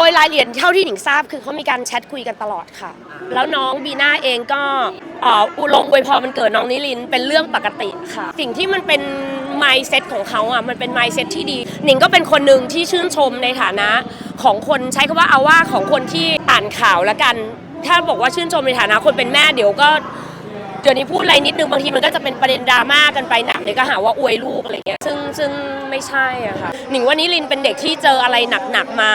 ดยรายละเอียดเท่าที่หนิงทราบคือเขามีการแชทคุยกันตลอดค่ะ แล้วน้องบีน่าเองก็เอ่ออุลงอวยพรมันเกิดน้องนิลินเป็นเรื่องปกติค่ะ สิ่งที่มันเป็น mindset ของเขาอะมันเป็น mindset ที่ดี หนิงก็เป็นคนหนึ่งที่ชื่นชมในฐานะของคนใช้คำว่าเอาว่าของคนที่อ่านข่าวแล้วกัน ถ้าบอกว่าชื่นชมในฐานะคนเป็นแม่เดี๋ยวก็เดี๋ยวนี้พูดอะไรนิดนึงบางทีมันก็จะเป็นประเด็นดราม่ากันไปหนักเลยก็หาว่าอวยลูกอะไรเงี้ยซึ่งซึ่งไม่ใช่อะค่ะหนิงว่านิลินเป็นเด็กที่เจออะไรหนักๆมา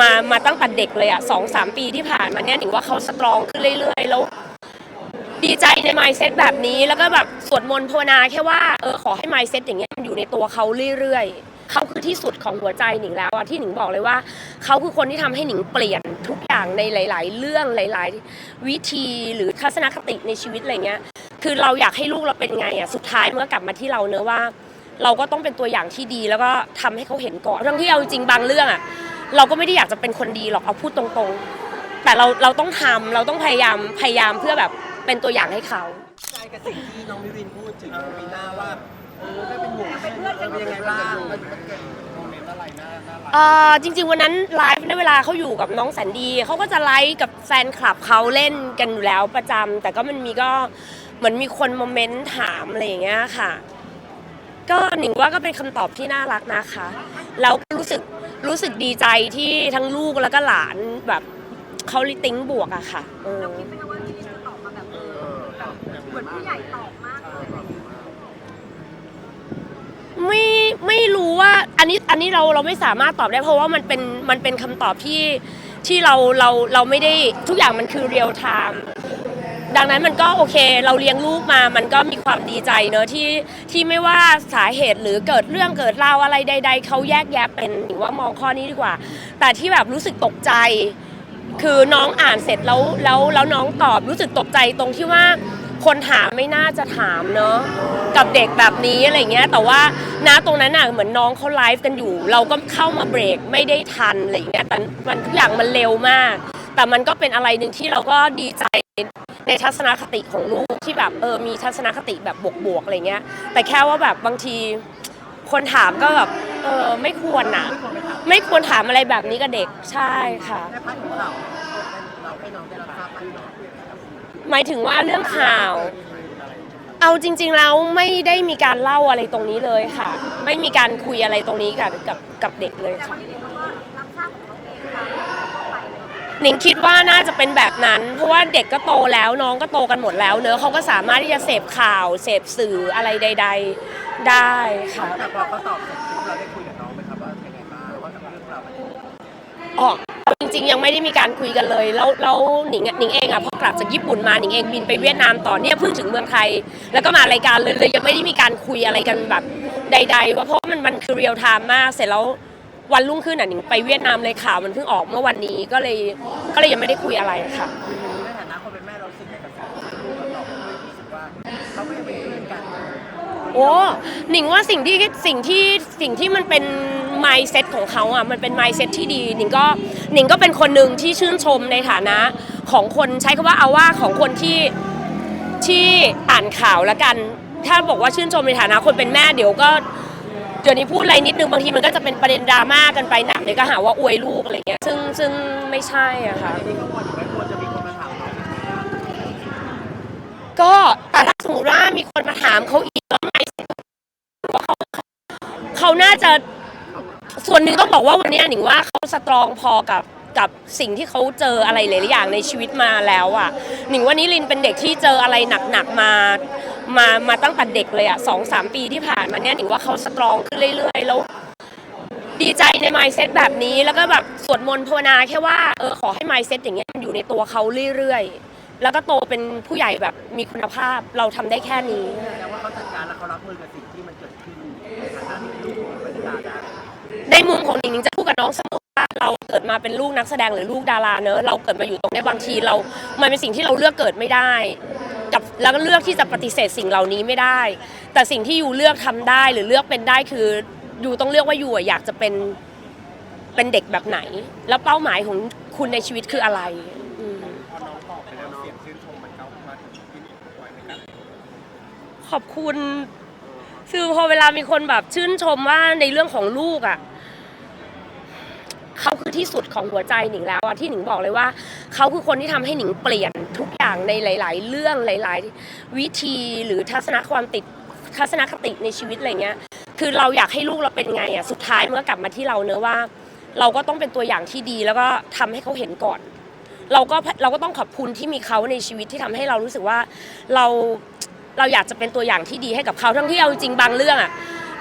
มามาตั้งแต่เด็กเลยอะสองสามปีที่ผ่านมาเนี่ยหนิงว่าเขาสตรองขึ้นเรื่อยๆ แล้วดีใจใน mindset แบบนี้แล้วก็แบบสวดมนต์ภาวนาแค่ว่าเออขอให้ mindset อย่างเงี้ยมันอยู่ในตัวเขาเรื่อยๆเขาคือที่สุดของหัวใจหนิงแล้วอะที่หนิงบอกเลยว่าเขาคือคนที่ทำให้หนิงเปลี่ยนทุกอย่างในหลาย ๆ เรื่องหลาย ๆ วิธีหรือทัศนคติในชีวิตอะไรเงี้ย คือเราอยากให้ลูกเราเป็นไงอะสุดท้ายเมื่อกลับมาที่เราเนอะว่า เราก็ต้องเป็นตัวอย่างที่ดีแล้วก็ทำให้เขาเห็นก่อนเรื่องที่เอาจริงบางเรื่องอะ เราก็ไม่ได้อยากจะเป็นคนดีหรอกเอาพูดตรงๆ แต่เราเราต้องทำเราต้องพยายามพยายามเพื่อแบบเป็นตัวอย่างให้เขา ใจกับสิ่งที่น้องมิรินพูดถึงวีน่าว่าเออไม่เป็นห่วงเพื่อนเออเป็นยังไงบ้างเอ่อจริง ๆ วันนั้นไลฟ์ในเวลาเขาอยู่กับน้องแสนดีเขาก็จะไลฟ์กับแฟนคลับเขาเล่นกันอยู่แล้วประจำแต่ก็มันมีก็เหมือนมีคนโมเมนต์ถามอะไรอย่างเงี้ยค่ะ ก็หนิงว่าก็เป็นคำตอบที่น่ารักนะคะแล้วก็รู้สึก รู้สึกดีใจที่ทั้งลูกแล้วก็หลานแบบเขาลิติ้งบวกอะค่ะเออ คิดไหมคะว่าที่จะตอบมาแบบเออแบบเหมือนผู้ใหญ่ตอบมากเลยอะไรอย่างเงี้ยไม่ไม่รู้ว่าอันนี้อันนี้เราเราไม่สามารถตอบได้เพราะว่ามันเป็นมันเป็นคำตอบที่ที่เราเราเราไม่ได้ทุกอย่างมันคือเรียลไทม์ ดังนั้นมันก็โอเคเราเลี้ยงลูกมามันก็มีความดีใจเนอะที่ที่ไม่ว่าสาเหตุหรือเกิดเรื่องเกิดราวอะไรใด ๆเขาแยกแยะเป็นหรือว่ามองข้อนี้ดีกว่า แต่ที่แบบรู้สึกตกใจ คือน้องอ่านเสร็จแล้วแล้วแล้วน้องตอบรู้สึกตกใจตรงที่ว่าคนถามไม่น่าจะถามเนอะกับเด็กแบบนี้อะไรเงี้ยแต่ว่าณตรงนั้นน่ะเหมือนน้องเขาไลฟ์กันอยู่ เราก็เข้ามาเบรกไม่ได้ทันอะไรเงี้ยแต่มันทุกอย่างมันเร็วมาก แต่มันก็เป็นอะไรหนึ่งที่เราก็ดีใจ ในทัศนคติของลูกที่แบบเออมีทัศนคติแบบบวกๆอะไรเงี้ย แต่แค่ว่าแบบบางทีคนถามก็แบบเออไม่ควรน่ะ ไม่ควรถามอะไรแบบนี้กับเด็กใช่ค่ะ ในพาร์ทของเราเราให้น้องได้รับทราบไหมหมายถึงว่าเรื่องข่าว เอาจริง ๆ แล้วไม่ได้มีการเล่าอะไรตรงนี้เลยค่ะ ไม่มีการคุยอะไรตรงนี้กับกับกับเด็กเลยค่ะ หนิงคิดว่าน่าจะเป็นแบบนั้น เพราะว่าเด็กก็โตแล้วน้องก็โตกันหมดแล้วเนอะเขาก็สามารถที่จะเสพข่าวเสพสื่ออะไรใด ๆ ได้ค่ะ แต่พอเขาตอบเสร็จปุ๊บเราได้คุยกับน้องไหมครับว่ายังไงบ้างว่ากับเรื่องราวมันอ๋อเอาจริงๆ ยังไม่ได้มีการคุยกันเลย แล้วแล้วหนิงหนิงเองอะพอกลับจากญี่ปุ่นมาหนิงเองบินไปเวียดนามต่อเนี่ยเพิ่งถึงเมืองไทย แล้วก็มารายการเลยเลยยังไม่ได้มีการคุยอะไรกันแบบใด ๆ ว่าเพราะว่ามันมันคือเรียลไทม์มากเสร็จแล้ว วันรุ่งขึ้นอะหนิงไปเวียดนามเลยข่าวมันเพิ่งออกเมื่อวันนี้ก็เลยก็เลยยังไม่ได้คุยอะไรค่ะ ในฐานะคนเป็นแม่เรารู้สึกยังไงกับสิ่งที่ลูกกับเรารู้สึกว่าเขาก็ยังเป็นเพื่อนกันโอ้หนิงว่าสิ่งที่สิ่งที่สิ่งที่มันเป็น mindset ของเขาอะมันเป็น mindset ที่ดีหนิงก็หนิงก็เป็นคนหนึ่งที่ชื่นชมในฐานะของคนใช้คำว่าเอาว่าของคนที่ที่อ่านข่าวแล้วกัน ถ้าบอกว่าชื่นชมในฐานะคนเป็นแม่เดี๋ยวก็ เดี๋ยวนี้พูดอะไรนิดนึงบางทีมันก็จะเป็นประเด็นดราม่ากันไปหนักเลยก็หาว่าอวยลูกอะไรเงี้ยซึ่งซึ่งไม่ใช่อะค่ะ นี่ก็ควรไม่ควรจะมีคนมาถามน้องอีกไหมอะก็แต่ถ้าสมมติว่ามีคนมาถามเขาอีกแล้วไม่ว่าเขาเขาน่าจะส่วนหนึ่งต้องบอกว่าวันเนี้ยหนิงว่าเขาสตรองพอกับกับสิ่งที่เขาเจออะไรหลายๆอย่างในชีวิตมาแล้วอะหนิงว่านิลินเป็นเด็กที่เจออะไรหนักๆมา มามาตั้งแต่เด็กเลยอะสองสามปีที่ผ่านมาเนี้ยหนิงว่าเขาสตรองขึ้นเรื่อยๆ แล้ว ดีใจใน mindset แบบนี้แล้วก็แบบสวดมนต์ภาวนาแค่ว่าเออขอให้ mindset อย่างเงี้ยมันอยู่ในตัวเขาเรื่อยๆ แล้วก็โตเป็นผู้ใหญ่แบบมีคุณภาพเราทำได้แค่นี้ แสดงว่าเขาจัดการแล้วเขารับมือกับสิ่งที่มันเกิดขึ้นในฐานะที่เป็นลูกของเป็นดาได้ในมุมของหนิงหนิงจะพูดกับน้องเสมอว่าเราเกิดมาเป็นลูกนักแสดงหรือลูกดาราเนอะเราเกิดมาอยู่ตรงนี้บางทีเรา มันเป็นสิ่งที่เราเลือกเกิดไม่ได้ กับแล้วก็เลือกที่จะปฏิเสธสิ่งเหล่านี้ไม่ได้ แต่สิ่งที่ยูเลือกทำได้หรือเลือกเป็นได้คือยูต้องเลือกว่ายูอะอยากจะเป็นเป็นเด็กแบบไหน แล้วเป้าหมายของคุณในชีวิตคืออะไรอืมพอน้องตอบไปแล้วเสียงชื่นชมมันเข้ามาถึงที่นี่บ่อยไหมครับขอบคุณคือพอเวลามีคนแบบชื่นชมว่าในเรื่องของลูกอะ่ะเขาคือที่สุดของหัวใจหนิงแล้วอะที่หนิงบอกเลยว่า เขาคือคนที่ทำให้หนิงเปลี่ยนทุกอย่างในหลาย ๆ เรื่องหลาย ๆ วิธีหรือทัศนความติดทัศนคติในชีวิตอะไรเงี้ย คือเราอยากให้ลูกเราเป็นไงอะสุดท้ายเมื่อกลับมาที่เราเนอะว่า เราก็ต้องเป็นตัวอย่างที่ดีแล้วก็ทำให้เขาเห็นก่อน เราก็เราก็ต้องขอบคุณที่มีเขาในชีวิตที่ทำให้เรารู้สึกว่าเราเราอยากจะเป็นตัวอย่างที่ดีให้กับเขาทั้งที่เอาจริงบางเรื่องอะ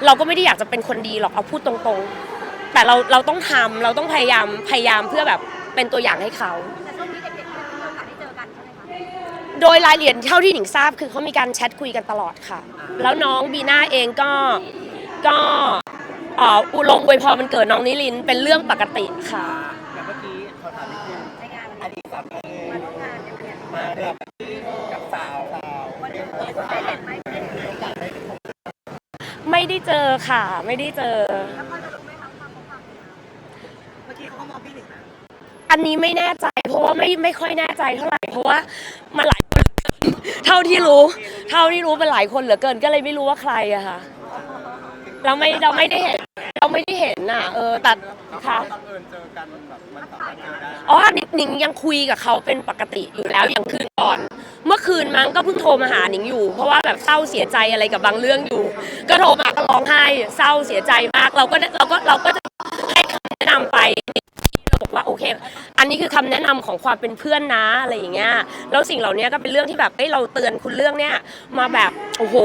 เราก็ไม่ได้อยากจะเป็นคนดีหรอกเอาพูดตรงๆ แต่เราเราต้องทำเราต้องพยายามพยายามเพื่อแบบเป็นตัวอย่างให้เขา โดยรายละเอียดเท่าที่หนิงทราบคือเขามีการแชทคุยกันตลอดค่ะ แล้วน้องบีน่าเองก็ก็เอ่ออุลงอวยพรมันเกิดน้องนิลินทร์เป็นเรื่องปกติค่ะ อย่างเมื่อกี้ขอถามนิดนึงในงานอดีตสามีมาร่วมงานกันเนี่ยมาแบบกับสาววันนี้ได้เห็นไหมได้เห็นไหมไม่ได้เจอค่ะ ไม่ได้เจอแล้วพอจะรู้ไหมคะความสัมพันธ์เมื่อกี้เขาก็มองพี่หนิงนะอันนี้ไม่แน่ใจ เพราะว่าไม่ไม่ค่อยแน่ใจเท่าไหร่เพราะว่ามันหลายคน เหลือเกินเท่าที่รู้ เท่าที่รู้เป็นหลายคนเหลือเกินก็เลยไม่รู้ว่าใครอะค่ะ เราไม่เราไม่ได้เห็น เราไม่ได้เห็นน่ะ เออแต่ค่ะ บังเอิญเจอกันแบบมันสามารถเจอได้ อ๋อหนิงหนิงยังคุยกับเขาเป็นปกติอยู่แล้วอย่างคืนก่อน เมื่อคืนมั้งก็เพิ่งโทรมาหาหนิงอยู่ เพราะว่าแบบเศร้าเสียใจอะไรกับบางเรื่องอยู่ ก็โทรมาก็ร้องไห้เศร้าเสียใจมาก เราก็เราก็เราก็จะให้คำแนะนำไปเราบอกว่าโอเคอั นี้คือคำแนะนำของความเป็นเพื่อนนะอะไรอย่างเงี้ยแล้วสิ่งเหล่านี้ก็เป็นเรื่องที่แบบเอ้ยเราเตือนคุณเรื่องเนี้ยมาแบบโอ้โห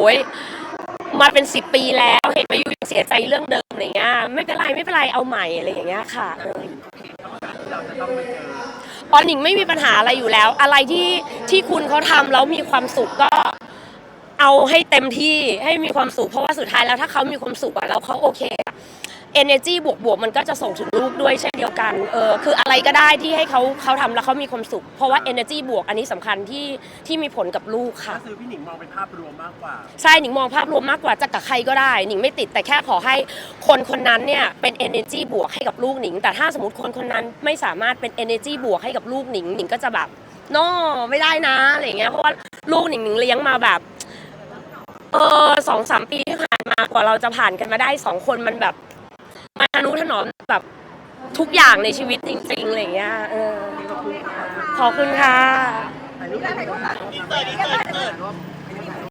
มาเป็นสิบปีแล้วเห็นมาอยู่ยังเสียใจเรื่องเดิมอะไรเงี้ยไม่เป็นไรไม่เป็นไรเอาใหม่อะไรอย่างเงี้ยค่ะเออเราจะต้องไปเจออ๋อหนิงไม่มีปัญหาอะไรอยู่แล้ว อะไรที่ที่คุณเขาทำแล้วมีความสุขก็เอาให้เต็มที่ให้มีความสุขเพราะว่าสุดท้ายแล้วถ้าเขามีความสุขอะแล้วเขาโอเค energy บวกบวกๆมันก็จะส่งถึงลูกด้วยเช่นเดียวกันเออคืออะไรก็ได้ที่ให้เขาเขาทำแล้วเขามีความสุข เพราะว่า energy บวกอันนี้สำคัญที่ที่มีผลกับลูกค่ะ ก็คือพี่หนิงมองเป็นภาพรวมมากกว่า ใช่หนิงมองภาพรวมมากกว่าจะกับใครก็ได้หนิงไม่ติดแต่แค่ขอให้คนคนนั้นเนี่ยเป็น energy บวกให้กับลูกหนิง แต่ถ้าสมมติคนคนนั้นไม่สามารถเป็น energy บวกให้กับลูกหนิงหนิงก็จะแบบโน่ไม่ได้นะอะไรอย่างเงี้ยเพราะว่าลูกหนิงหนิงเลี้ยงมาแบบเออสองสามปีที่ผ่านมากว่าเราจะผ่านกันมาได้สองคนมันแบบมาท นุถนอมแบบทุกอย่างในชีวิตจริงๆอะไรอย่างเงี้ยเออขอบคุณค่ะ ถ่ายรูปได้ถ่ายรูปก่อน